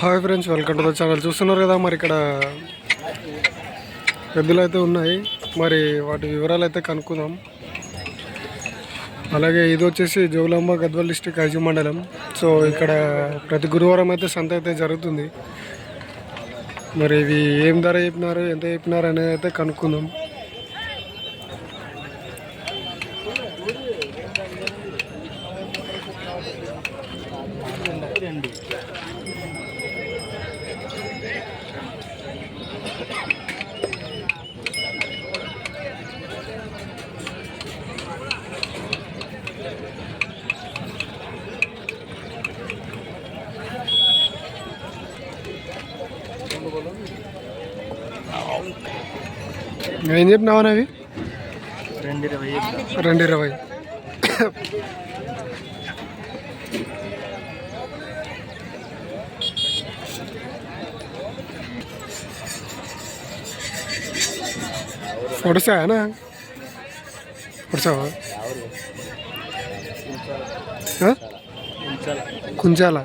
Hi friends welcome to the channel చూస్తున్నారు కదా మరి ఇక్కడ ఎద్దులు అయితే ఉన్నాయి. మరి వాటి వివరాలు అయితే కనుక్కుందాం. అలాగే ఇది వచ్చేసి జోగులాంబ గద్వాల్ డిస్టిక్ ఐజీ మండలం. సో ఇక్కడ ప్రతి గురువారం అయితే సంత అయితే జరుగుతుంది. మరి ఇవి ఏం ధర చెప్పినారు ఎంత చెప్పినారు అనేది అయితే కనుక్కుందాం. ఏం చెప్పినావు అవి రెండు ఇరవై పొడిసానా పొడిసావా? కుంచాల.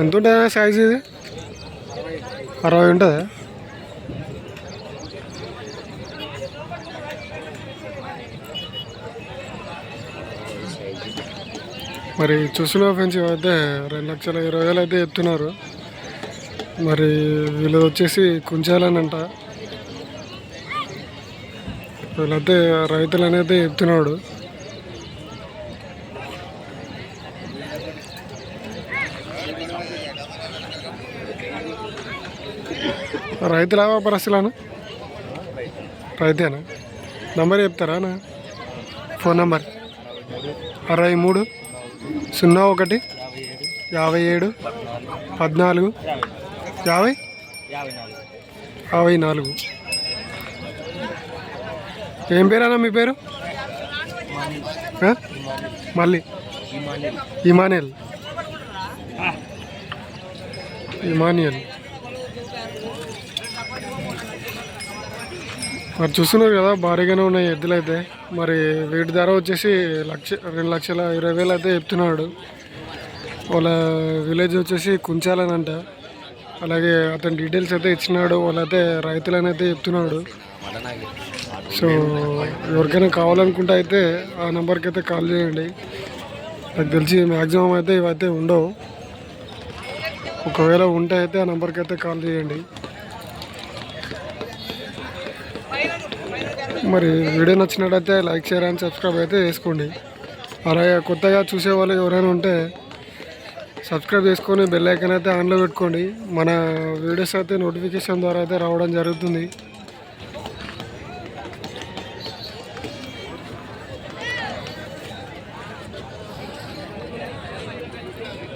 ఎంత ఉంటుందా సైజ్ ఇది? అరవై ఉంటుందా? మరి చూసిన ఫ్రెండ్స్ అయితే రెండు లక్షల ఇరవై వేలు అయితే చెప్తున్నారు. మరి వీళ్ళు వచ్చేసి కుంచాలనంట. వీళ్ళైతే రైతులు అనేది చెప్తున్నాడు. రైతుల పరిస్థితులను? రైతేనా? నంబర్ చెప్తారా నా? Phone number? అరవై మూడు సున్నా ఒకటి యాభై ఏడు పద్నాలుగు యాభై? యాభై నాలుగు. ఏం పేరన్నా మీ పేరు? మళ్ళీ? ఇమానియల్. ఇమానియల్. మరి చూస్తున్నారు కదా భారీగానే ఉన్నాయి ఎద్దులు అయితే. మరి వీటి ధర వచ్చేసి లక్ష రెండు లక్షల ఇరవై వేలు అయితే చెప్తున్నాడు. వాళ్ళ విలేజ్ వచ్చేసి కుంచాలనంట అలాగే అతని డీటెయిల్స్ అయితే ఇచ్చినాడు వాళ్ళైతే రైతులని అయితే చెప్తున్నాడు. సో ఎవరికైనా కావాలనుకుంటే అయితే ఆ నెంబర్కి అయితే కాల్ చేయండి. నాకు తెలిసి మ్యాక్సిమం అయితే ఇవైతే ఉండవు. ఒకవేళ ఉంటే అయితే ఆ నెంబర్కి అయితే కాల్ చేయండి. మరి వీడియో నచ్చినట్టయితే లైక్ షేర్ అండ్ సబ్స్క్రైబ్ అయితే చేసుకోండి. అలాగే కొత్తగా చూసే వాళ్ళు ఎవరైనా ఉంటే సబ్స్క్రైబ్ చేసుకొని బెల్ ఐకన్ అయితే ఆన్లో పెట్టుకోండి. మన వీడియోస్ అయితే నోటిఫికేషన్ ద్వారా అయితే రావడం జరుగుతుంది.